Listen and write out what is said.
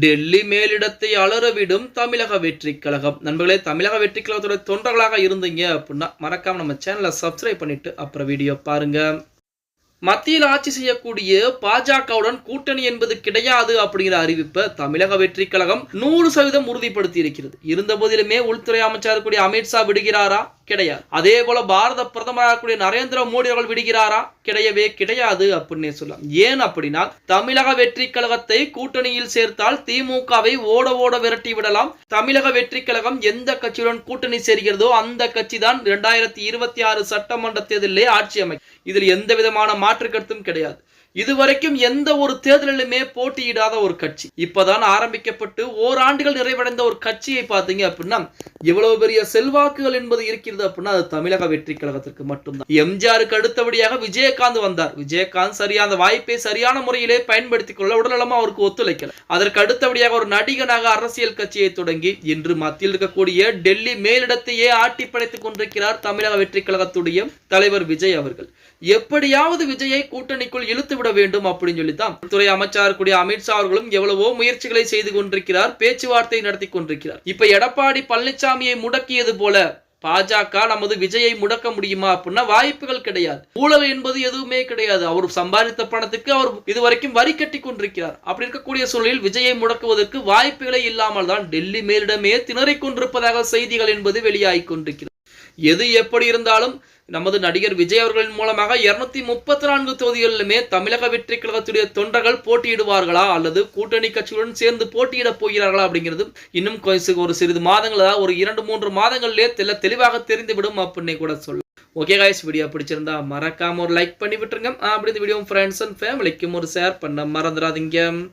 டெல்லி மேலிடத்தை அலறவிடும் தமிழக வெற்றி கழகம். நண்பர்களே தமிழக வெற்றி கழகத்தோட தொண்டர்களாக இருந்தீங்க அப்படின்னா மறக்காம நம்ம சேனலை சப்ஸ்கிரைப் பண்ணிட்டு அப்புறம் வீடியோ பாருங்க. மத்தியில் ஆட்சி செய்யக்கூடிய பாஜகவுடன் கூட்டணி என்பது கிடையாது அப்படிங்கிற அறிவிப்பை தமிழக வெற்றி கழகம் நூறு சதவீதம் உறுதிப்படுத்தி இருக்கிறது இருந்த போதிலுமே உள்துறை அமைச்சர் கூடிய அமித்ஷா விடுகிறாரா? கிடையாது. அதே போல பாரத பிரதமராக நரேந்திர மோடி அவர்கள் விடுகிறாரா? கிடையவே கிடையாது அப்படின்னே சொல்லலாம். ஏன் அப்படின்னா தமிழக வெற்றி கழகத்தை கூட்டணியில் சேர்த்தால் திமுகவை ஓட ஓட விரட்டி விடலாம். தமிழக வெற்றி கழகம் எந்த கட்சியுடன் கூட்டணி சேர்கிறதோ அந்த கட்சி தான் இரண்டாயிரத்தி இருபத்தி ஆறு சட்டமன்ற தேர்தலிலே ஆட்சி அமைக்கும். இதில் எந்த விதமான மாற்று கருத்தும் கிடையாது. இதுவரைக்கும் எந்த ஒரு தேர்தலிலுமே போட்டியிடாத ஒரு கட்சி. இப்பதான் ஆரம்பிக்கப்பட்டு ஓராண்டுகள் நிறைவடைந்த ஒரு கட்சியை பார்த்தீங்க அப்படின்னா இவ்வளவு பெரிய செல்வாக்குகள் என்பது இருக்கிறது அப்படின்னா அது தமிழக வெற்றி கழகத்திற்கு மட்டும்தான். எம்ஜிஆருக்கு அடுத்தபடியாக விஜயகாந்த் வந்தார். விஜயகாந்த் சரியா அந்த வாய்ப்பை சரியான முறையிலே பயன்படுத்திக் கொள்ள உடல்நலமா அவருக்கு ஒத்துழைக்கல. அதற்கு அடுத்தபடியாக ஒரு நடிகனாக அரசியல் கட்சியை தொடங்கி இன்று மத்தியில் இருக்கக்கூடிய டெல்லி மேலிடத்தையே ஆட்டி படைத்துக் கொண்டிருக்கிறார் தமிழக வெற்றி கழகத்துடைய தலைவர் விஜய் அவர்கள். எப்படியாவது விஜயை கூட்டணிக்குள் இழுத்து விட வேண்டும் அப்படின்னு சொல்லித்தான் துறை அமைச்சர் கூடிய அமித்ஷா அவர்களும் எவ்வளவோ முயற்சிகளை செய்து கொண்டிருக்கிறார் பேச்சுவார்த்தை நடத்தி கொண்டிருக்கிறார். இப்ப எடப்பாடி பழனிசாமியை முடக்கியது போல பாஜக நமது விஜயை முடக்க முடியுமா அப்படின்னா வாய்ப்புகள் கிடையாது. ஊழல் என்பது எதுவுமே கிடையாது. அவர் சம்பாதித்த பணத்துக்கு அவர் இதுவரைக்கும் வரி கட்டி கொண்டிருக்கிறார். அப்படி இருக்கக்கூடிய சூழலில் விஜயை முடக்குவதற்கு வாய்ப்புகளே இல்லாமல் தான் டெல்லி மேலிடமே திணறிக் கொண்டிருப்பதாக செய்திகள் என்பது வெளியாகிக் கொண்டிருக்கிறது. எது எப்படி இருந்தாலும் நமது நடிகர் விஜய் அவர்களின் மூலமாக இருநூத்தி முப்பத்தி நான்கு தொகுதிகளிலுமே தமிழக வெற்றி கழகத்துடைய தொண்டர்கள் போட்டியிடுவார்களா அல்லது கூட்டணி கட்சிகளுடன் சேர்ந்து போட்டியிடப் போகிறார்களா அப்படிங்கிறது இன்னும் ஒரு சிறிது மாதங்கள் அதாவது ஒரு இரண்டு மூன்று மாதங்களிலே தெல்ல தெளிவாக தெரிந்துவிடும் அப்படின்னு கூட சொல்லலாம். ஓகே காய்ஸ் வீடியோ பிடிச்சிருந்தா மறக்காம ஒரு லைக் பண்ணி விட்டுருங்க. அப்படி இந்த வீடியோ ஃப்ரெண்ட்ஸ் அண்ட் ஃபேமிலிக்கும் ஒரு ஷேர் பண்ண மறந்துடாதீங்க.